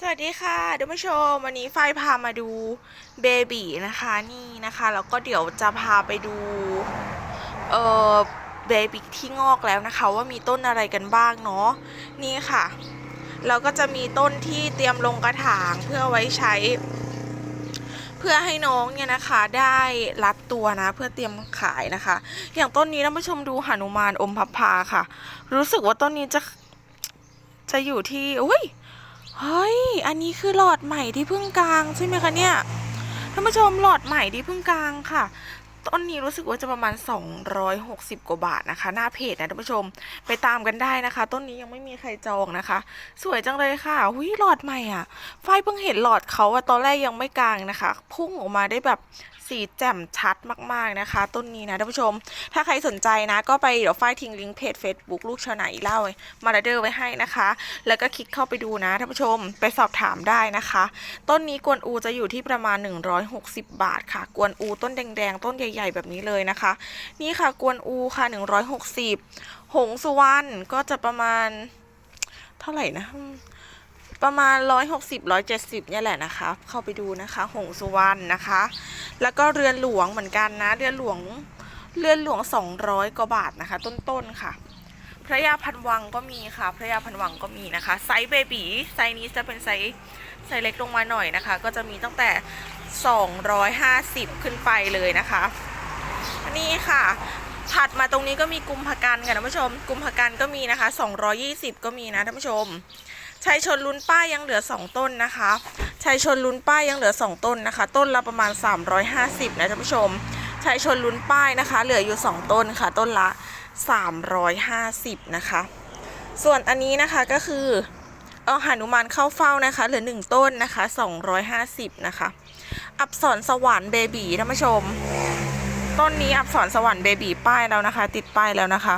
สวัสดีค่ะท่านผู้ชมวันนี้ไฟพามาดูเบบีนะคะนี่นะคะแล้วก็เดี๋ยวจะพาไปดูเออเบบีที่งอกแล้วนะคะ ว่ามีต้นอะไรกันบ้างเนาะนี่ค่ะแล้วก็จะมีต้นที่เตรียมลงกระถางเพื่อไว้ใช้ เพื่อให้น้องเนี่ยนะคะได้รัดตัวนะ เพื่อเตรียมขายนะคะ อย่างต้นนี้ท่านผู้ชมดูหนุมานอมพับพาค่ะ รู้สึกว่าต้นนี้จะจะอยู่ที่อุ้ย เฮ้ย อันนี้คือหลอดใหม่ที่เพิ่งกลางใช่ไหมคะเนี่ย ท่านผู้ชมหลอดใหม่ที่เพิ่งกลางค่ะ ต้นนี้รู้สึกว่าจะประมาณ 260 กว่าบาทนะคะ หน้าเพจนะท่านผู้ชมไปตามกันได้นะคะ ต้นนี้ยังไม่มีใครจองนะคะ สวยจังเลยค่ะหุยหลอดใหม่อะไฟเพิ่งเห็นหลอดเขาอะตอนแรกยังไม่กลางนะคะ พุ่งออกมาได้แบบสีแจ่มชัดมากๆนะคะ ต้นนี้นะท่านผู้ชม ถ้าใครสนใจนะ ก็ไปเดี๋ยวฝ้ายทิ้งลิงก์เพจ Facebook ลูกชาวไหนเล่ามาเดอร์ไว้ให้นะคะ แล้วก็คลิกเข้าไปดูนะท่านผู้ชมไปสอบถามได้นะคะ ต้นนี้กวนอูจะอยู่ที่ประมาณ 160 บาทค่ะ กวนอูต้นแดงๆต้นใหญ่หญ่ๆแบบนี้เลยนะคะ นี่ค่ะกวนอูค่ะ 160 หงสุวรรณก็จะประมาณเท่าไหร่นะประมาณ 160 170เนี่ยแหละนะคะ เข้าไปดูนะคะ หงสุวรรณนะคะ แล้วก็เรือนหลวงเหมือนกันนะ เรือนหลวง เรือนหลวง 200 กว่าบาทนะคะ ต้นๆค่ะ พระยาพันวังก็มีค่ะ พระยาพันวังก็มีนะคะ ไซส์เบบีไซส์นี้จะเป็นไซส์ไซส์เล็กลงมาหน่อยนะคะ ก็จะมีตั้งแต่ 250 ขึ้นไปเลยนะคะนี่ค่ะ ถัดมาตรงนี้ก็มีกุมภกันค่ะท่านผู้ชม กุมภกันก็มีนะคะ 220 ก็มีนะท่านผู้ชมชัยชนลุ้นป้ายยังเหลือ 2 ต้นนะคะชัยชนลุ้นป้ายยังเหลือ 2 ต้นนะคะ ต้นละประมาณ 350 นะท่านผู้ชมชัยชนลุ้นป้ายนะคะ เหลืออยู่ 2 ต้นค่ะ ต้นละ 350 นะคะ ส่วนอันนี้นะคะก็คือเออหนุมานเข้าเฝ้านะคะ เหลือ 1 ต้นนะคะ 250 นะคะ อับสรสวรรค์เบบีท่านผู้ชม ต้นนี้อับสรสวรรค์เบบีป้ายแล้วนะคะ ติดป้ายแล้วนะคะ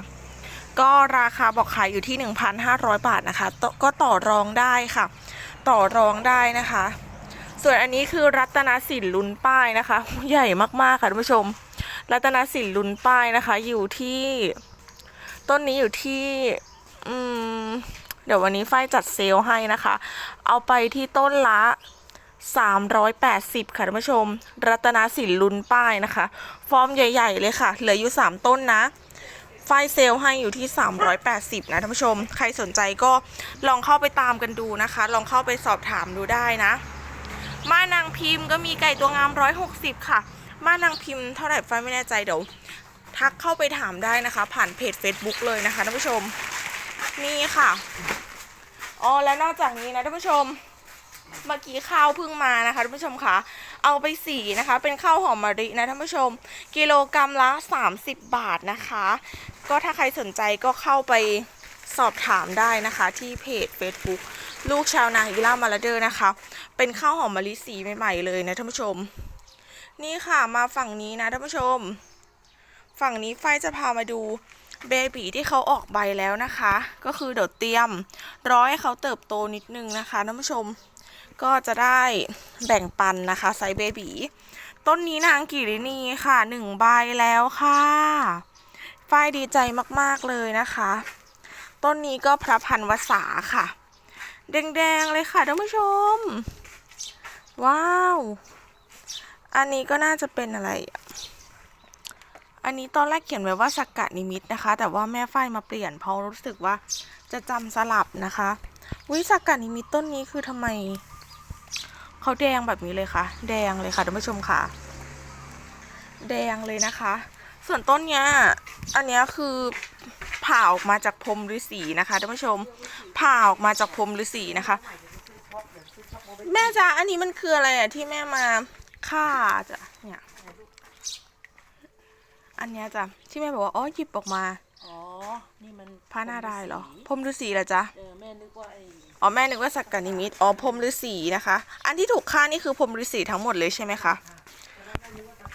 ก็ราคาบอกขายอยู่ที่ 1,500 บาทนะคะ ก็ต่อรองได้ค่ะ ต่อรองได้นะคะ ส่วนอันนี้คือรัตนสินลุนป้ายนะคะ ใหญ่มากๆค่ะท่านผู้ชม รัตนสินลุนป้ายนะคะ อยู่ที่ต้นนี้อยู่ที่อืมเดี๋ยววันนี้ไฟจัดเซลล์ให้นะคะ เอาไปที่ต้นละ 380 ค่ะท่านผู้ชม รัตนาสินลุ้นป้ายนะคะ ฟอร์มใหญ่ ๆ เลยค่ะ เหลืออยู่ 3 ต้นนะ ไฟเซลให้อยู่ที่ 380 นะท่านผู้ชม ใครสนใจก็ลองเข้าไปตามกันดูนะคะ ลองเข้าไปสอบถามดูได้นะม่านางพิมพ์ก็มีไก่ตัวงาม 160 ค่ะม่านางพิมพ์เท่าไหร่ไฟไม่แน่ใจเดี๋ยวทักเข้าไปถามได้นะคะ ผ่านเพจ Facebook เลยนะคะท่านผู้ชม นี่ค่ะ อ๋อ แล้วนอกจากนี้นะท่านผู้ชม เมื่อกี้ข้าวเพิ่งมานะคะท่านผู้ชมคะเอาไปสีนะคะ เป็นข้าวหอมมะลินะท่านผู้ชม กิโลกรรัมละ 30 บาทนะคะ ก็ถ้าใครสนใจก็เข้าไปสอบถามได้นะคะ ที่เพจ Facebook ลูกชาวนาอีล่ามาลาเดอร์นะคะ เป็นข้าวหอมมะลิสีใหม่ๆเลยนะท่านผู้ชม นี่ค่ะมาฝั่งนี้นะท่านผู้ชม ฝั่งนี้ไฟจะพามาดูเบบีที่เขาออกใบแล้วนะคะ ก็คือเดี๋ยวเตรียมรอให้เขาเติบโตนิดนึงนะคะท่านผู้ชม ก็จะได้แบ่งปันนะคะไซเบบีต้นนี้นางกิรินีค่ะหนึ่งใบแล้วค่ะฝ้ายดีใจมากๆเลยนะคะ ต้นนี้ก็พระพันวษาค่ะ แดงๆเลยค่ะท่านผู้ชม ว้าว อันนี้ก็น่าจะเป็นอะไรอะอันนี้ตอนแรกเขียนไว้ว่าสักกะนิมิตนะคะ แต่ว่าแม่ฝ้ายมาเปลี่ยนเพราะรู้สึกว่าจะจำสลับนะคะวิสักกะนิมิตต้นนี้คือทำไม เขาแดงแบบนี้เลยค่ะ แดงเลยค่ะท่านผู้ชมค่ะ แดงเลยนะคะ ส่วนต้นเนี้ย อันเนี้ยคือผ่าออกมาจากพรมฤาษีนะคะท่านผู้ชม ผ่าออกมาจากพรมฤาษีนะคะ แม่จ๊ะอันนี้มันคืออะไรอะที่แม่มาฆ่าจ้ะเนี่ยอันเนี้ยจ้ะที่แม่บอกว่าอ๋อหยิบออกมาอ๋อ นี่มันพระนารายณ์เหรอพรมฤาษีเหรอจ๊ะ เออแม่นึกว่าไอ้ อ๋อแม่นึกว่าสักกานิมิตอ๋อพรมฤาษีนะคะ อันที่ถูกฆ่านี่คือพรมฤาษีทั้งหมดเลยใช่ไหมคะ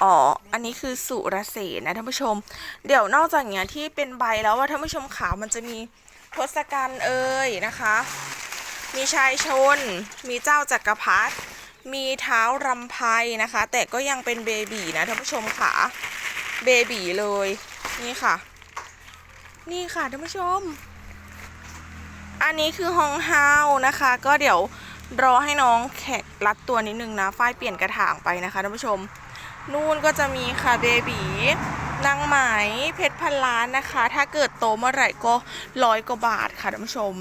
อ๋อ อันนี้คือสุรเสนนะท่านผู้ชม เดี๋ยวนอกจากเนี้ยที่เป็นใบแล้วว่าท่านผู้ชมขาวมันจะมีทศกัณฐ์เอ่ยนะคะ มีชายชน มีเจ้าจักรพรรดิ มีเท้ารำไพนะคะ แต่ก็ยังเป็นเบบีนะท่านผู้ชมค่ะเบบีเลย นี่ค่ะ นี่ค่ะท่านผู้ชม อันนี้คือฮองเฮานะคะ ก็เดี๋ยวรอให้น้องแขกรัดตัวนิดนึงนะ ฝ้ายเปลี่ยนกระถางไปนะคะท่านผู้ชม นู่นก็จะมีค่ะเบบีนางไหมเพชรพันล้านนะคะ ถ้าเกิดโตเมื่อไหร่ก็ร้อยกว่าบาทค่ะท่านผู้ชม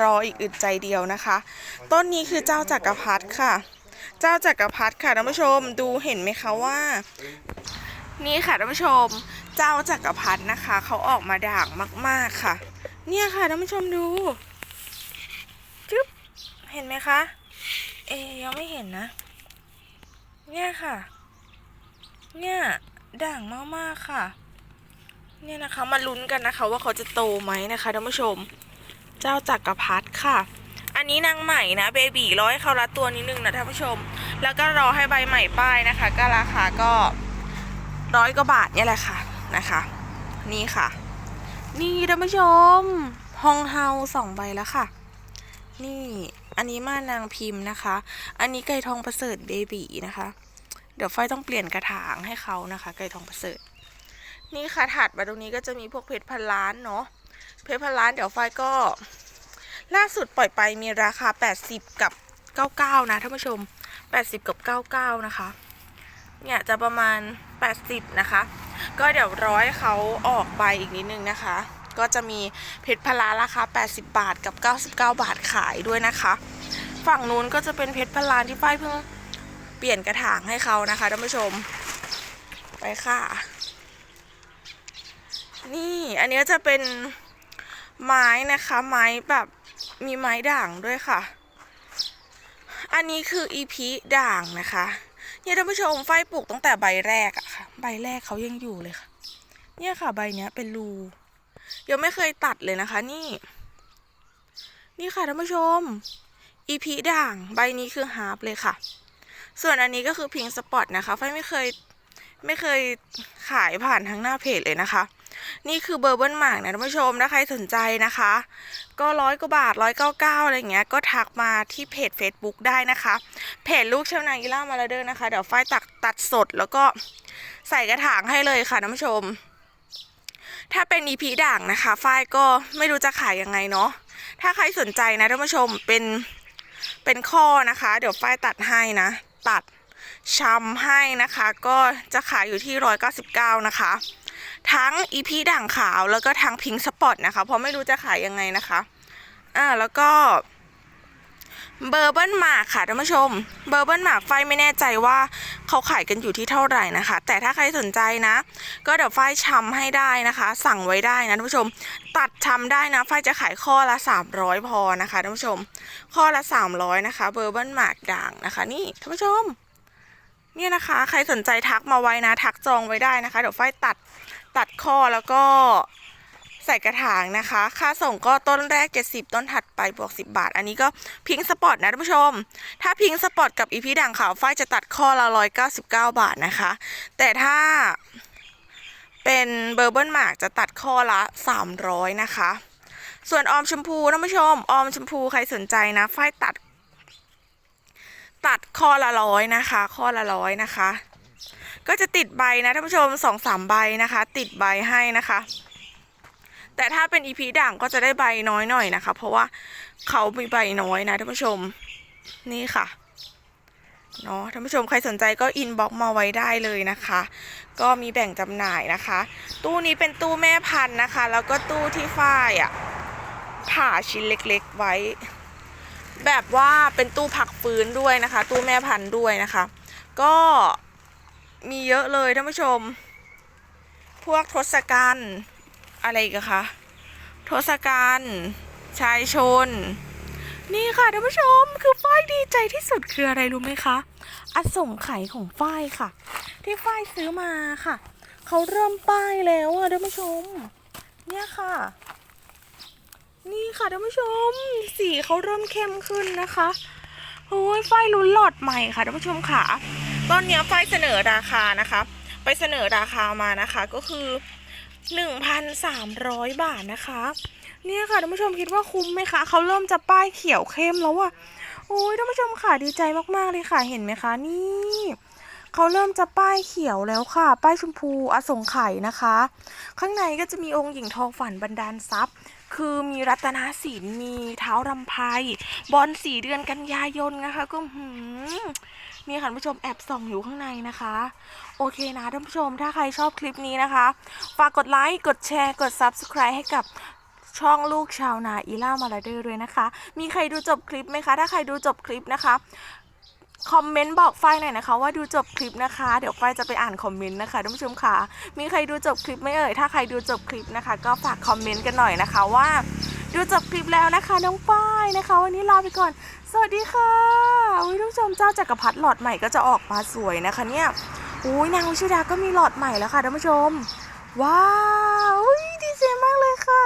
รออีกอึดใจเดียวนะคะ ต้นนี้คือเจ้าจักรพรรดิค่ะ เจ้าจักรพรรดิค่ะท่านผู้ชมดูเห็นไหมคะว่า นี่ค่ะท่านผู้ชม เจ้าจักรพรรดินะคะเขาออกมาด่างมาก ๆค่ะ เนี่ยค่ะท่านผู้ชมดู เห็นไหมคะ เอยังไม่เห็นนะ เนี่ยค่ะ เนี่ยด่างมากๆค่ะ เนี่ยนะคะมาลุ้นกันนะคะ ว่าเขาจะโตไหมนะคะท่านผู้ชม เจ้าจักรพรรดิค่ะ อันนี้นางใหม่นะเบบีร้อยเขารัดตัวนิดนึงนะท่านผู้ชม แล้วก็รอให้ใบใหม่ป้ายนะคะ ก็ราคาก็ร้อยกว่าบาทเนี่ยแหละค่ะนะคะ นี่ค่ะ นี่ท่านผู้ชมฮองเฮาสองใบแล้วค่ะ นี่ อันนี้มานางพิมพ์นะคะ อันนี้ไก่ทองประเสริฐเบบีนะคะ เดี๋ยวไฟต้องเปลี่ยนกระถางให้เขานะคะ ไก่ทองประเสริฐ นี่ค่ะถัดมาตรงนี้ก็จะมีพวกเพชรพันล้านเนาะ เพชรพันล้านเดี๋ยวไฟก็ ล่าสุดปล่อยไปมีราคา 80 กับ 99 นะท่านผู้ชม 80 กับ 99 นะคะ เนี่ยจะประมาณ 80 นะคะ ก็เดี๋ยวร้อยเขาออกใบอีกนิดนึงนะคะ ก็จะมีเพชรพลาราคา 80 บาทกับ 99 บาทขายด้วยนะคะ ฝั่งนู้นก็จะเป็นเพชรพลาที่ฝ้ายเพิ่งเปลี่ยนกระถางให้เขานะคะท่านผู้ชม ไปค่ะ นี่อันนี้จะเป็นไม้นะคะไม้แบบมีไม้ด่างด้วยค่ะ อันนี้คืออีพีด่างนะคะเนี่ยท่านผู้ชมฝ้ายปลูกตั้งแต่ใบแรกอะค่ะ ใบแรกเขายังอยู่เลยค่ะ เนี่ยค่ะใบเนี้ยเป็นรู ยังไม่เคยตัดเลยนะคะนี่ นี่ค่ะท่านผู้ชม อีพีด่างใบนี้คือฮาร์ปเลยค่ะ ส่วนอันนี้ก็คือพิงสปอตนะคะฝ้ายไม่เคยไม่เคยขายผ่านทางหน้าเพจเลยนะคะ นี่คือเบอร์เบิลหมากนะท่านผู้ชมถ้าใครสนใจนะคะ ก็ร้อยกว่าบาทร้อยเก้าเก้าอะไรเงี้ย ก็ทักมาที่เพจ Facebook ได้นะคะ เพจลูกเชาวนางอีล่ามาลาเดอร์นะคะ เดี๋ยวฝ้ายตักตัดสดแล้วก็ใส่กระถางให้เลยค่ะท่านผู้ชม ถ้าเป็นอีพีด่างนะคะ ฝ้ายก็ไม่รู้จะขายยังไงเนาะ ถ้าใครสนใจนะท่านผู้ชมเป็นเป็นข้อนะคะ เดี๋ยวฝ้ายตัดให้นะ ตัดชำให้นะคะ ก็จะขายอยู่ที่ร้อยเกาสิบเก้านะคะ ทั้งอีพีด่างขาวแล้วก็ทั้งพิงสปอตนะคะ เพราะไม่รู้จะขายยังไงนะคะ อ่าแล้วก็เบอร์เบิลหมากค่ะท่านผู้ชม เบอร์เบิลหมากไฟไม่แน่ใจว่า เขาขายกันอยู่ที่เท่าไหร่นะคะ แต่ถ้าใครสนใจนะ ก็เดี๋ยวไฟชำให้ได้นะคะ สั่งไว้ได้นะท่านผู้ชม ตัดชำได้นะไฟจะขายข้อละ 300 พอนะคะท่านผู้ชม ข้อละ 300 นะคะเบอร์เบิลหมากด่างนะคะ นี่ท่านผู้ชมเนี่ยนะคะ ใครสนใจทักมาไว้นะ ทักจองไว้ได้นะคะ เดี๋ยวไฟตัดตัดข้อแล้วก็ ใส่กระถางนะคะ ค่าส่งก็ต้นแรก 70 ต้นถัดไปบวก 10 บาท อันนี้ก็พิงสปอร์ตนะท่านผู้ชม ถ้าพิงสปอร์ตกับอีพีด่างขาวไฟจะตัดข้อละ 199 บาทนะคะ แต่ถ้าเป็นเบอร์เบิลหมากจะตัดข้อละ 300 นะคะ ส่วนออมชมพูท่านผู้ชม ออมชมพูใครสนใจนะไฟตัด ตัดข้อละร้อยนะคะ ข้อละร้อยนะคะ ก็จะติดใบนะท่านผู้ชมสองสามใบนะคะ ติดใบให้นะคะ แต่ถ้าเป็นอีพีด่างก็จะได้ใบน้อยหน่อยนะคะ เพราะว่าเขามีใบน้อยนะท่านผู้ชมนี่ค่ะเนาะท่านผู้ชมใครสนใจก็อินบ็อกมาไว้ได้เลยนะคะ ก็มีแบ่งจำหน่ายนะคะ ตู้นี้เป็นตู้แม่พันธุ์นะคะ แล้วก็ตู้ที่ฝ้ายอะ่ะผ่าชิ้นเล็กๆไว้ แบบว่าเป็นตู้ผักฟื้นด้วยนะคะ ตู้แม่พันธุ์ด้วยนะคะ ก็มีเยอะเลยท่านผู้ชม พวกทศกัณฐ์ อะไรกันคะทศกัณฐ์ชายชน นี่ค่ะท่านผู้ชมคือฝ้ายดีใจที่สุดคืออะไรรู้ไหมคะอส่งไขยของฝ้ายค่ะ ที่ฝ้ายซื้อมาค่ะเขาเริ่มป้ายแล้วอะท่านผู้ชม เนี่ยค่ะ นี่ค่ะท่านผู้ชม สีเขาเริ่มเข้มขึ้นนะคะโอ้ยไฟลุ้นหลอดใหม่ค่ะท่านผู้ชมค่ะ ตอนนี้ยไฟเสนอราคานะคะ ไปเสนอราคามานะคะ ก็คือ 1,300 บาทนะคะ เนี่ยค่ะท่านผู้ชมคิดว่าคุ้มไหมคะเขาเริ่มจะป้ายเขียวเข้มแล้วอะโอ้ยท่านผู้ชมค่ะดีใจมากๆเลยค่ะเห็นไหมคะนี่เขาเริ่มจะป้ายเขียวแล้วค่ะ ป้ายชมพูอสงไข่นะคะ ข้างในก็จะมีองค์หญิงทองฝันบันดาลทรัพย์ คือมีรัตนศิลป์มีเท้ารำไพบอลสีเดือนกันยายนนะคะ ก็หืม นี่ค่ะท่านผู้ชมแอบส่องอยู่ข้างในนะคะ โอเคนะท่านผู้ชมถ้าใครชอบคลิปนี้นะคะ ฝากกดไลค์กดแชร์ กด Subscribe ให้กับช่องลูกชาวนาอีล่ามาลาเดอร์ด้วยนะคะ มีใครดูจบคลิปไหมคะ ถ้าใครดูจบคลิปนะคะคอมเมนต์บอกฝ้ายหน่อยนะคะ ว่าดูจบคลิปนะคะ เดี๋ยวฝ้ายจะไปอ่านคอมเมนต์นะคะท่านผู้ชมค่ะมีใครดูจบคลิปไหม่เอ่ยถ้าใครดูจบคลิปนะคะ ก็ฝากคอมเมนต์กันหน่อยนะคะว่า ดูจบคลิปแล้วนะคะ น้องป้ายนะคะ วันนี้ลาไปก่อน สวัสดีค่ะอุ้ยทุกชมเจ้าจักรพรรดิหลอดใหม่ก็จะออกมาสวยนะคะเนี่ยอุ้ยนางวิชุดาก็มีหลอดใหม่แล้วค่ะท่านผู้ชม ว้าวดีใจมากเลยค่ะ